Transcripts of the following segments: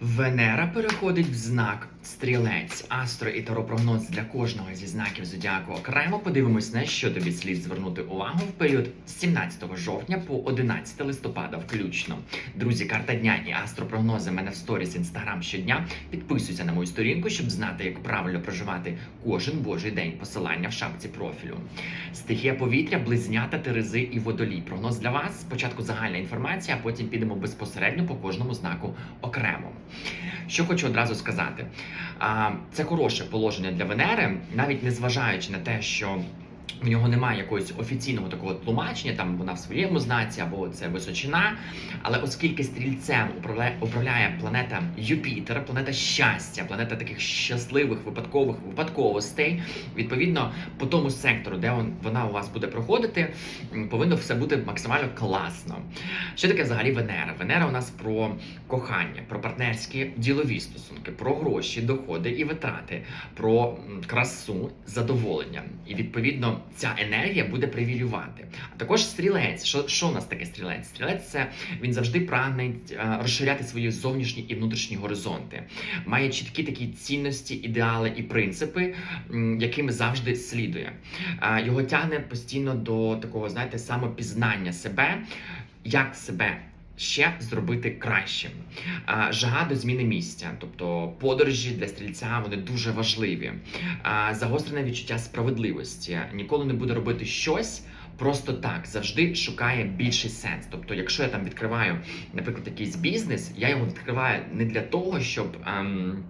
Венера переходить в знак стрілець, астро і таропрогноз для кожного зі знаків зодіаку окремо. Подивимось, на що тобі слід звернути увагу в період з 17 жовтня по 11 листопада, включно. Друзі, карта дня і астропрогнози мене в сторіс інстаграм щодня. Підписуйся на мою сторінку, щоб знати, як правильно проживати кожен божий день. Посилання в шапці профілю. Стихія повітря, близнята, терези і водолій. Прогноз для вас. Спочатку загальна інформація, а потім підемо безпосередньо по кожному знаку окремо. Що хочу одразу сказати, це хороше положення для Венери, навіть не зважаючи на те, що. В нього немає якогось офіційного такого тлумачення, там вона в своєму знаці або це височина. Але оскільки стрільцем управляє, планета Юпітер, планета щастя, планета таких щасливих випадкових випадковостей, відповідно, по тому сектору, де он, вона у вас буде проходити, повинно все бути максимально класно. Що таке взагалі Венера? Венера у нас про кохання, про партнерські ділові стосунки, про гроші, доходи і витрати, про красу, задоволення. І відповідно ця енергія буде привілювати. А також стрілець. Що, що у нас таке стрілець? Стрілець це він завжди прагне е, розширяти свої зовнішні і внутрішні горизонти, має чіткі такі цінності, ідеали і принципи, якими завжди слідує. Е, Його тягне постійно до такого, знаєте, самопізнання себе, як себе. Ще зробити кращим. Жага до зміни місця, тобто подорожі для стрільця вони дуже важливі. Загострене відчуття справедливості. Ніколи не буде робити щось просто так. Завжди шукає більший сенс. Тобто, якщо я там відкриваю, наприклад, якийсь бізнес, я його відкриваю не для того, щоб. ем,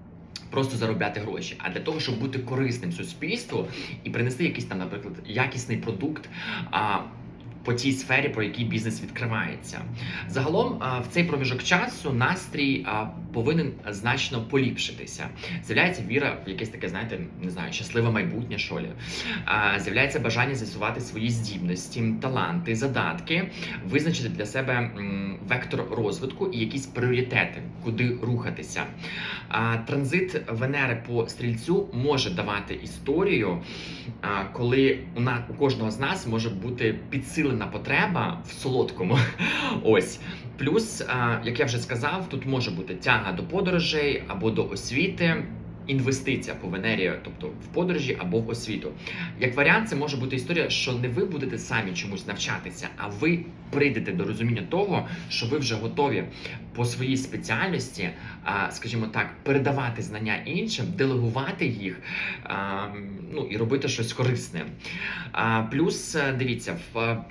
Просто заробляти гроші, а для того, щоб бути корисним суспільству і принести якийсь там, наприклад, якісний продукт а, по тій сфері, про який бізнес відкривається. Загалом в цей проміжок часу настрій повинен значно поліпшитися. З'являється віра в якесь таке, знаєте, не знаю, щасливе майбутнє що лі. А, З'являється бажання з'ясувати свої здібності, таланти, задатки, визначити для себе вектор розвитку і якісь пріоритети, куди рухатися. Транзит Венери по стрільцю може давати історію, коли у кожного з нас може бути підсилена потреба в солодкому. Ось. Плюс, як я вже сказав, тут може бути тяга до подорожей або до освіти. Інвестиція по Венері, тобто в подорожі або в освіту. Як варіант, це може бути історія, що не ви будете самі чомусь навчатися, а ви прийдете до розуміння того, що ви вже готові по своїй спеціальності, скажімо так, передавати знання іншим, делегувати їх, ну і робити щось корисне. Плюс е, дивіться, в е,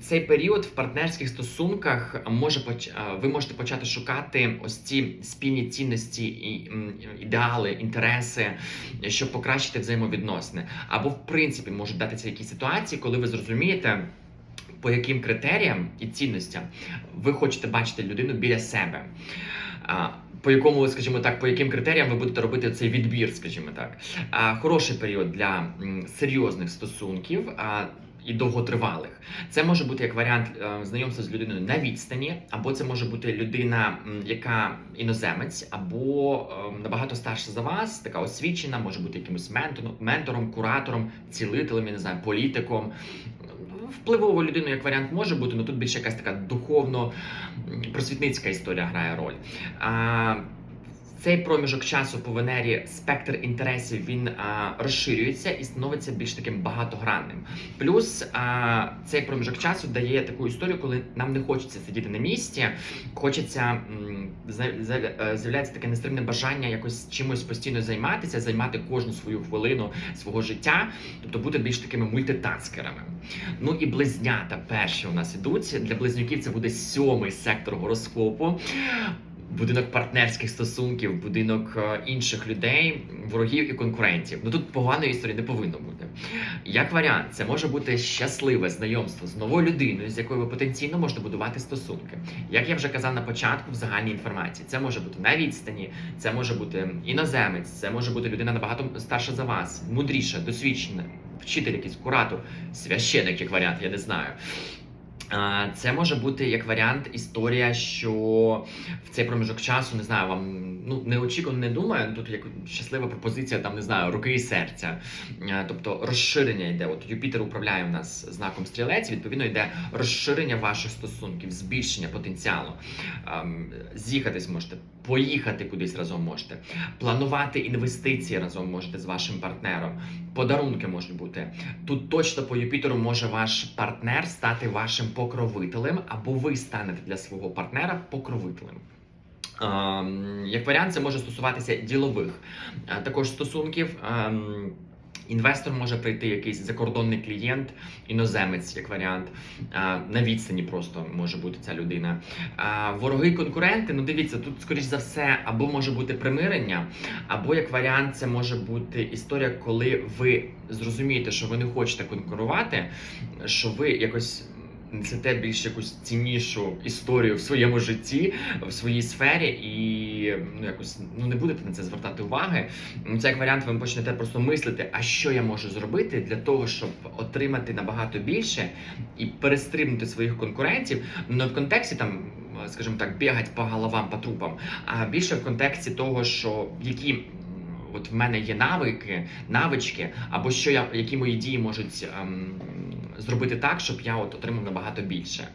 цей період в партнерських стосунках може поч... ви можете почати шукати ось ці спільні цінності і ідеали, інтереси, щоб покращити взаємовідносини. Або в принципі можуть датися якісь ситуації, коли ви зрозумієте. По яким критеріям і цінностям ви хочете бачити людину біля себе? По якому, скажімо так, по яким критеріям ви будете робити цей відбір, скажімо так, хороший період для серйозних стосунків. І довготривалих це може бути як варіант е, знайомства з людиною на відстані, або це може бути людина, яка іноземець, або е, набагато старша за вас, така освічена, може бути якимось ментором, куратором, цілителем, я не знаю, політиком. Впливову людину як варіант може бути, але тут більше якась така духовно-просвітницька історія грає роль. Цей проміжок часу по Венері спектр інтересів він а, розширюється і становиться більш таким багатогранним. Плюс а, цей проміжок часу дає таку історію, коли нам не хочеться сидіти на місці, хочеться е, з'являється таке нестримне бажання якось чимось постійно займатися, займати кожну свою хвилину свого життя, тобто бути більш такими мультитаскерами. Ну і близнята перші у нас ідуть. Для близнюків це буде сьомий сектор гороскопу. Будинок партнерських стосунків, будинок е, інших людей, ворогів і конкурентів. Ну тут поганої історії не повинно бути. Як варіант, це може бути щасливе знайомство з новою людиною, з якою ви потенційно можете будувати стосунки. Як я вже казав на початку в загальній інформації, це може бути на відстані, це може бути іноземець, це може бути людина набагато старша за вас, мудріша, досвідчена, вчитель, якийсь куратор, священик, як варіант, я не знаю. Це може бути як варіант історія, що в цей проміжок часу не знаю, вам ну неочікувано не думаю. Тут як щаслива пропозиція, там не знаю, руки і серця. Тобто розширення йде. От Юпітер управляє у нас знаком стрілець. Відповідно, йде розширення ваших стосунків, збільшення потенціалу. З'їхатись можете, поїхати кудись разом можете, планувати інвестиції разом можете з вашим партнером. Подарунки можуть бути. Тут точно по Юпітеру може ваш партнер стати вашим покровителем, або ви станете для свого партнера покровителем. Ем, Як варіант, це може стосуватися ділових е, також стосунків. Інвестор може прийти якийсь закордонний клієнт, іноземець, як варіант, на відстані просто може бути ця людина. Вороги, конкуренти, ну дивіться, тут, скоріш за все, або може бути примирення, або як варіант, це може бути історія, коли ви зрозумієте, що ви не хочете конкурувати, що ви якось. Несете більш якусь ціннішу історію в своєму житті, в своїй сфері, і ну якось ну не будете на це звертати уваги. Ну, Це як варіант, ви почнете просто мислити, а що я можу зробити для того, щоб отримати набагато більше і перестрибнути своїх конкурентів. Ну не в контексті там, скажімо так, бігать по головам, по трупам, а більше в контексті того, що які. От в мене є навики, навички, або що я, які мої дії можуть ем, зробити так, щоб я от отримав набагато більше.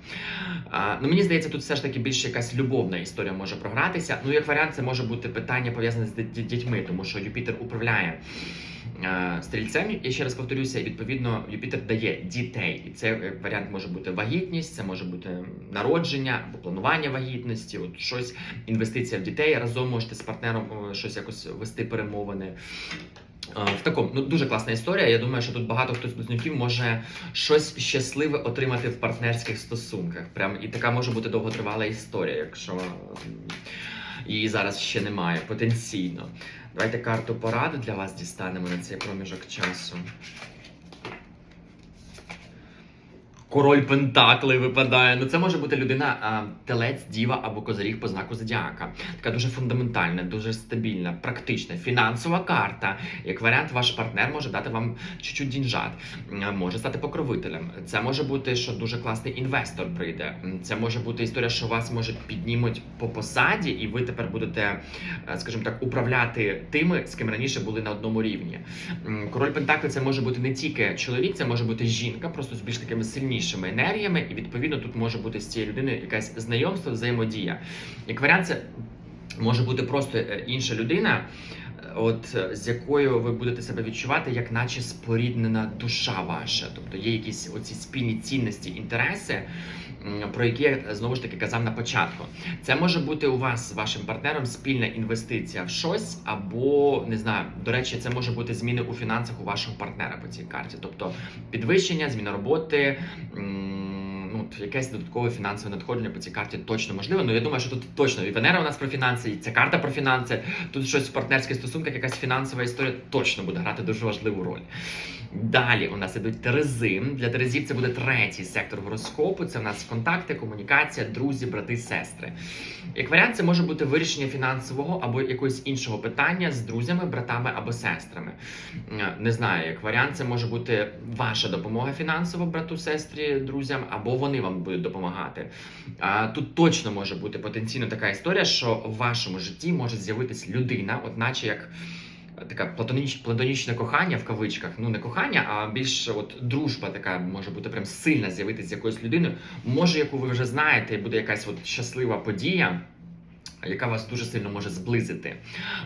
А, ну мені здається, тут все ж таки більше якась любовна історія може програтися. Ну, як варіант, це може бути питання пов'язане з дітьми, тому що Юпітер управляє. е, Стрільцем, я ще раз повторюся, відповідно Юпітер дає дітей, і це як варіант може бути вагітність, це може бути народження або планування вагітності, от щось інвестиція в дітей. Разом можете з партнером е, щось якось вести перемовини. В такому ну дуже класна історія. Я думаю, що тут багато хто з близнюків може щось щасливе отримати в партнерських стосунках. Прям і така може бути довготривала історія, якщо її зараз ще немає потенційно. Давайте карту поради для вас дістанемо на цей проміжок часу. Король Пентакли випадає. Ну це може бути людина, а, телець, діва або козиріг по знаку зодіака. Така дуже фундаментальна, дуже стабільна, практична, фінансова карта. Як варіант, ваш партнер може дати вам чуть-чуть дінжат, може стати покровителем. Це може бути, що дуже класний інвестор прийде. Це може бути історія, що вас може піднімуть по посаді, і ви тепер будете, е, скажімо так, управляти тими, з ким раніше були на одному рівні. Король Пентакли це може бути не тільки чоловік, це може бути жінка, просто з більш такими сильнішими енергіями, і відповідно тут може бути з цією людиною якась знайомство, взаємодія. Як варіант, це може бути просто е, інша людина. Е, От е, з якою ви будете себе відчувати, як наче споріднена душа ваша, тобто є якісь оці спільні цінності, інтереси, про які я знову ж таки казав на початку. Це може бути у вас з вашим партнером спільна інвестиція в щось, або не знаю, до речі, це може бути зміни у фінансах у вашого партнера по цій карті, тобто підвищення, зміна роботи. Ну, якесь додаткове фінансове надходження по цій карті точно можливо. Ну я думаю, що тут точно і Венера у нас про фінанси, і ця карта про фінанси. Тут щось в партнерських стосунках, якась фінансова історія точно буде грати дуже важливу роль. Далі у нас ідуть терези. Для терезів це буде третій сектор гороскопу. Це у нас контакти, комунікація, друзі, брати, сестри. Як варіант, це може бути вирішення фінансового або якогось іншого питання з друзями, братами або сестрами. Е, Не знаю, як варіант, це може бути ваша допомога фінансово брату, сестрі, друзям, або вони вам будуть допомагати. А тут точно може бути потенційно така історія, що в вашому житті може з'явитись людина, от наче як. Така платоніч, платонічне кохання в кавичках, ну не кохання, а більше от дружба така може бути прям сильна з'явитися з якоюсь людиною. Може, яку ви вже знаєте, буде якась от щаслива подія, яка вас дуже сильно може зблизити.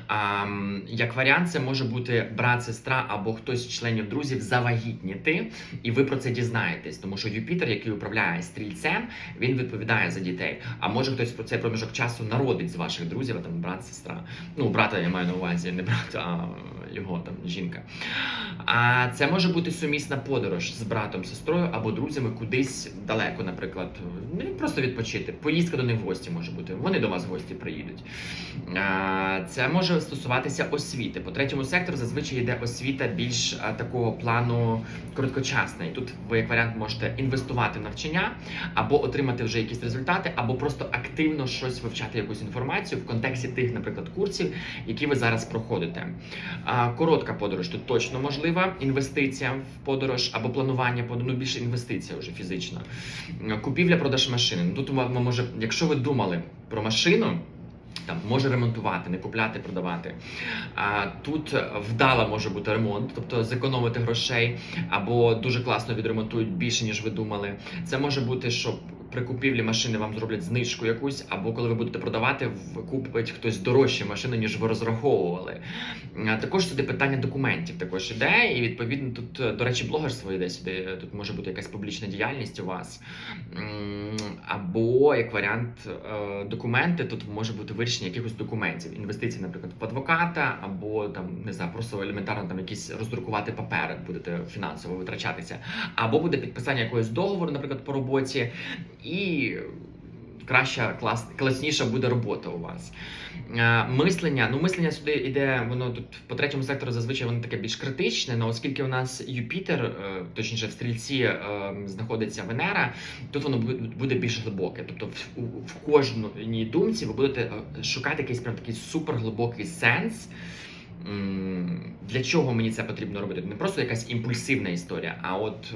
А, як варіант, це може бути брат, сестра або хтось з членів друзів завагітніти, і ви про це дізнаєтесь, тому що Юпітер, який управляє стрільцем, він відповідає за дітей. А може хтось про цей проміжок часу народить з ваших друзів, а там брат, сестра. Ну, брата я маю на увазі, не брат, а його там жінка. А це може бути сумісна подорож з братом, сестрою або друзями кудись далеко, наприклад, ну, просто відпочити. Поїздка до них в гості може бути. Вони до вас в гості приїдуть. А, Це може стосуватися освіти. По третьому сектору зазвичай йде освіта більш такого плану короткочасна. І тут ви як варіант можете інвестувати в навчання або отримати вже якісь результати, або просто активно щось вивчати якусь інформацію в контексті тих, наприклад, курсів, які ви зараз проходите. Коротка подорож тут точно можлива. Інвестиція в подорож або планування подорожі, ну більше інвестиція вже фізично. Купівля, продаж машини. Ну, Тут може, якщо ви думали про машину. Там може ремонтувати, не купляти, продавати. А тут вдала може бути ремонт, тобто зекономити грошей, або дуже класно відремонтують більше, ніж ви думали. Це може бути, що при купівлі машини вам зроблять знижку якусь, або коли ви будете продавати, купить хтось дорожче машину, ніж ви розраховували. Також сюди питання документів також іде, і відповідно тут, е, до речі, блогерство йде сюди. Тут може бути якась публічна діяльність у вас. Або як варіант, е, документи тут може бути вирішення якихось документів, інвестиції, наприклад, в адвоката, або там не знаю, просто елементарно там якісь роздрукувати папери, будете фінансово витрачатися, або буде підписання якогось договору, наприклад, по роботі, і краща, клас, класніша буде робота у вас. Е, Мислення, ну мислення сюди йде, воно тут по третьому сектору зазвичай воно таке більш критичне, але оскільки у нас Юпітер, е, точніше в стрільці е, знаходиться Венера, тут воно буде більш глибоке. Тобто в, в кожній думці ви будете шукати якийсь прям такий суперглибокий сенс. Для чого мені це потрібно робити? Не просто якась імпульсивна історія, а от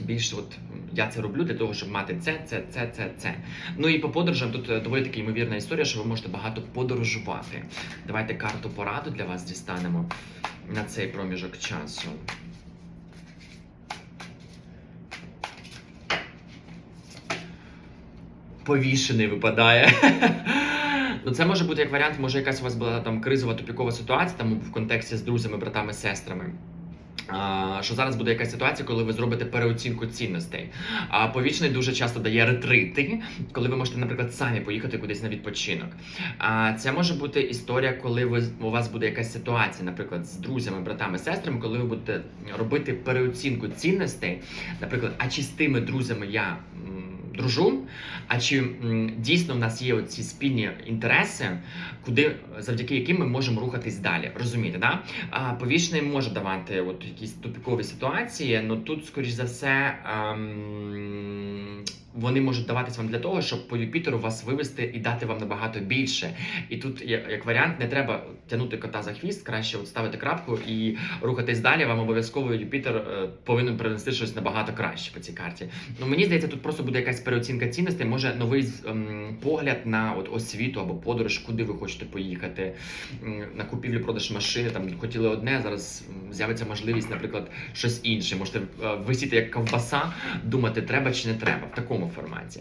більш от я це роблю для того, щоб мати це, це, це, це, це. Ну і по подорожам тут е, доволі таки ймовірна історія, що ви можете багато подорожувати. Давайте карту пораду для вас дістанемо на цей проміжок часу. Повішений випадає. Ну, це може бути як варіант, може якась у вас була там кризова тупікова ситуація, там в контексті з друзями, братами, сестрами. Що зараз буде якась ситуація, коли ви зробите переоцінку цінностей. А повічний дуже часто дає ретрити, коли ви можете, наприклад, самі поїхати кудись на відпочинок. А це може бути історія, коли ви у вас буде якась ситуація, наприклад, з друзями, братами, сестрами, коли ви будете робити переоцінку цінностей, наприклад, а чи з тими друзями я. Дружу, а чи дійсно в нас є ці спільні інтереси, куди завдяки яким ми можемо рухатись далі? Розумієте, да? А повішений може давати от якісь тупікові ситуації, але тут, скоріш за все, ем, вони можуть даватись вам для того, щоб по Юпітеру вас вивести і дати вам набагато більше. І тут, як, варіант, не треба тягнути кота за хвіст, краще от ставити крапку і рухатись далі. Вам обов'язково Юпітер е, повинен принести щось набагато краще по цій карті. Ну мені здається, тут просто буде якась переоцінка цінностей, може новий ем, погляд на от освіту або подорож, куди ви хочете поїхати, м, на купівлю продаж машини. Там хотіли одне, зараз з'явиться можливість, наприклад, щось інше. Можете е, висіти як ковбаса, думати, треба чи не треба в такому форматі.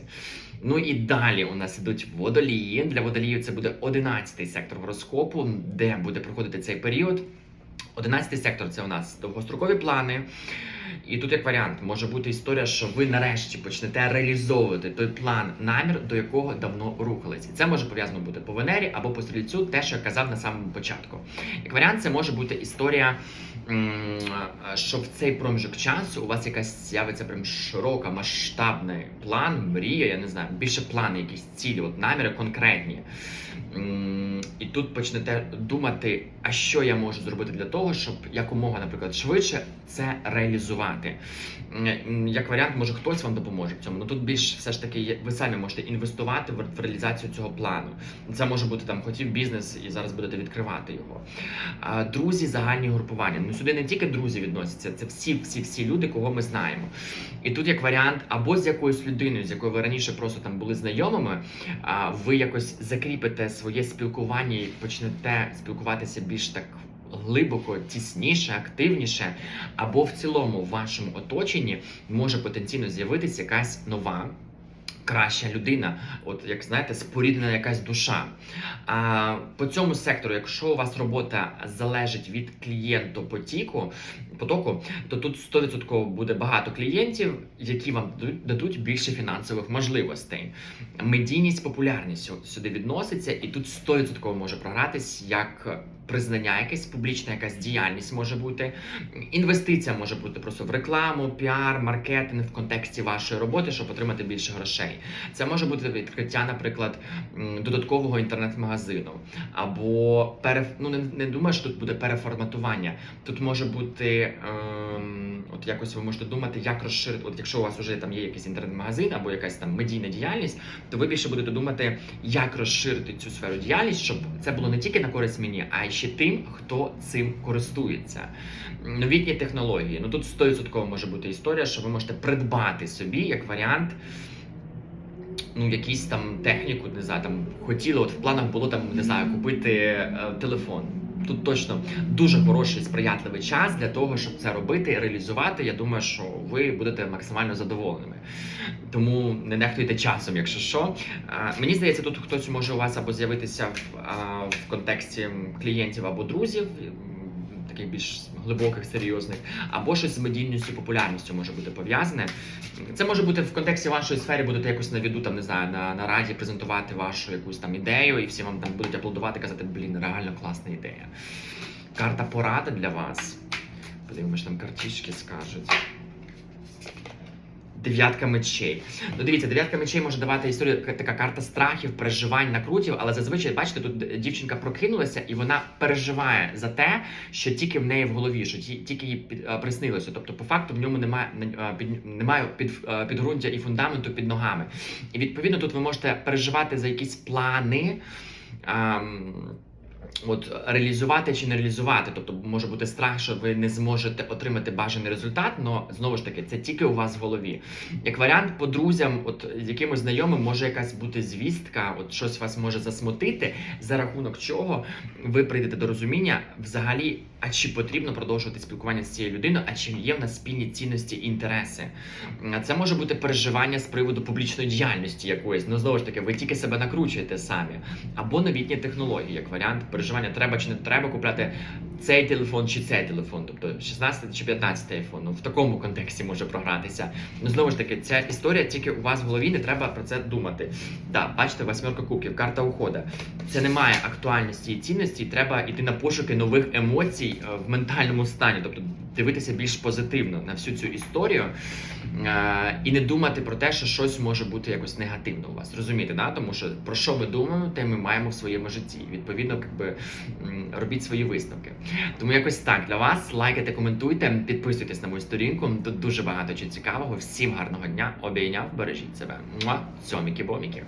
Ну і далі у нас ідуть водолії. Для водоліїв це буде 11-й сектор гороскопу, де буде проходити цей період. 11-й сектор це у нас довгострокові плани. І тут як варіант може бути історія, що ви нарешті почнете реалізовувати той план, намір, до якого давно рухались. І це може пов'язано бути по Венері або по стрільцю, те, що я казав на самому початку. Як варіант, це може бути історія, що в цей проміжок часу у вас якась з'явиться прям широка, масштабний план, мрія, я не знаю, більше плани, якісь цілі, от наміри конкретні. І тут почнете думати, а що я можу зробити для того, щоб якомога, наприклад, швидше це реалізувати. Як варіант, може хтось вам допоможе в цьому. Ну тут більш все ж таки ви самі можете інвестувати в реалізацію цього плану. Це може бути там хотів бізнес, і зараз будете відкривати його. Друзі, загальні групування. Ну сюди не тільки друзі відносяться, це всі, всі, всі люди, кого ми знаємо. І тут як варіант, або з якоюсь людиною, з якою ви раніше просто там були знайомими, ви якось закріпите своє спілкування і почнете спілкуватися більш так. Глибоко, тісніше, активніше, або в цілому в вашому оточенні може потенційно з'явитися якась нова, краща людина, от як знаєте, споріднена якась душа. А по цьому сектору, якщо у вас робота залежить від клієнтопотіку, потоку, то тут 100% буде багато клієнтів, які вам дадуть- більше фінансових можливостей. Медійність, популярність сюди відноситься, і тут 100% може програтись як признання, якесь публічна якась діяльність може бути. Інвестиція може бути просто в рекламу, піар, маркетинг в контексті вашої роботи, щоб отримати більше грошей. Це може бути відкриття, наприклад, додаткового інтернет-магазину, або пере... ну, не, не думаю, що тут буде переформатування. Тут може бути, ем, от якось ви можете думати, як розширити. От якщо у вас вже там є якийсь інтернет-магазин або якась там медійна діяльність, то ви більше будете думати, як розширити цю сферу діяльність, щоб це було не тільки на користь мені, а й ще тим, хто цим користується. Новітні технології. Ну тут 100% може бути історія, що ви можете придбати собі як варіант ну, якісь там техніку, не знаю, там хотіли, от в планах було там, не знаю, купити е, телефон. Тут точно дуже хороший сприятливий час для того, щоб це робити, і реалізувати. Я думаю, що ви будете максимально задоволеними. Тому не нехтуйте часом, якщо що. Мені здається, тут хтось може у вас або з'явитися в, в контексті клієнтів або друзів. Таких більш глибоких, серйозних, або щось з медійністю, популярністю може бути пов'язане. Це може бути в контексті вашої сфери, будете якось на віду, там не знаю, на, на раді презентувати вашу якусь там ідею, і всі вам там будуть аплодувати, казати, блін, реально класна ідея. Карта поради для вас. Подивимось, там картішки скажуть. Дев'ятка мечей. Ну дивіться, дев'ятка мечей може давати історію така карта страхів, переживань, накрутів, але зазвичай, бачите, тут дівчинка прокинулася і вона переживає за те, що тільки в неї в голові, що ті- тільки їй е, приснилося. Тобто, по факту в ньому немає е, під, немає під, е, підґрунтя і фундаменту під ногами. І відповідно тут ви можете переживати за якісь плани. ем, От реалізувати чи не реалізувати, тобто може бути страх, що ви не зможете отримати бажаний результат, але знову ж таки це тільки у вас в голові. Як варіант, по друзям, от якимось знайомим може якась бути звістка, от щось вас може засмутити, за рахунок чого ви прийдете до розуміння взагалі, а чи потрібно продовжувати спілкування з цією людиною, а чи є в нас спільні цінності і інтереси. Це може бути переживання з приводу публічної діяльності якоїсь. Ну знову ж таки, ви тільки себе накручуєте самі. Або новітні технології, як варіант переживання, треба чи не треба купляти цей телефон чи цей телефон, тобто 16 чи 15 iPhone. Ну в такому контексті може програтися. Ну знову ж таки, ця історія тільки у вас в голові, не треба про це думати. Да, бачите, восьмерка кубків, карта уходу. Це не має актуальності і цінності. Треба йти на пошуки нових емоцій е, в ментальному стані, тобто дивитися більш позитивно на всю цю історію е, і не думати про те, що щось може бути якось негативно у вас. Розумієте, да? тому що про що ми думаємо, те ми маємо в своєму житті. Відповідно, якби робіть свої висновки. Тому якось так для вас. Лайкайте, коментуйте, підписуйтесь на мою сторінку. Тут дуже багато чого цікавого. Всім гарного дня. Обійняв, бережіть себе. Цьоміки-боміки.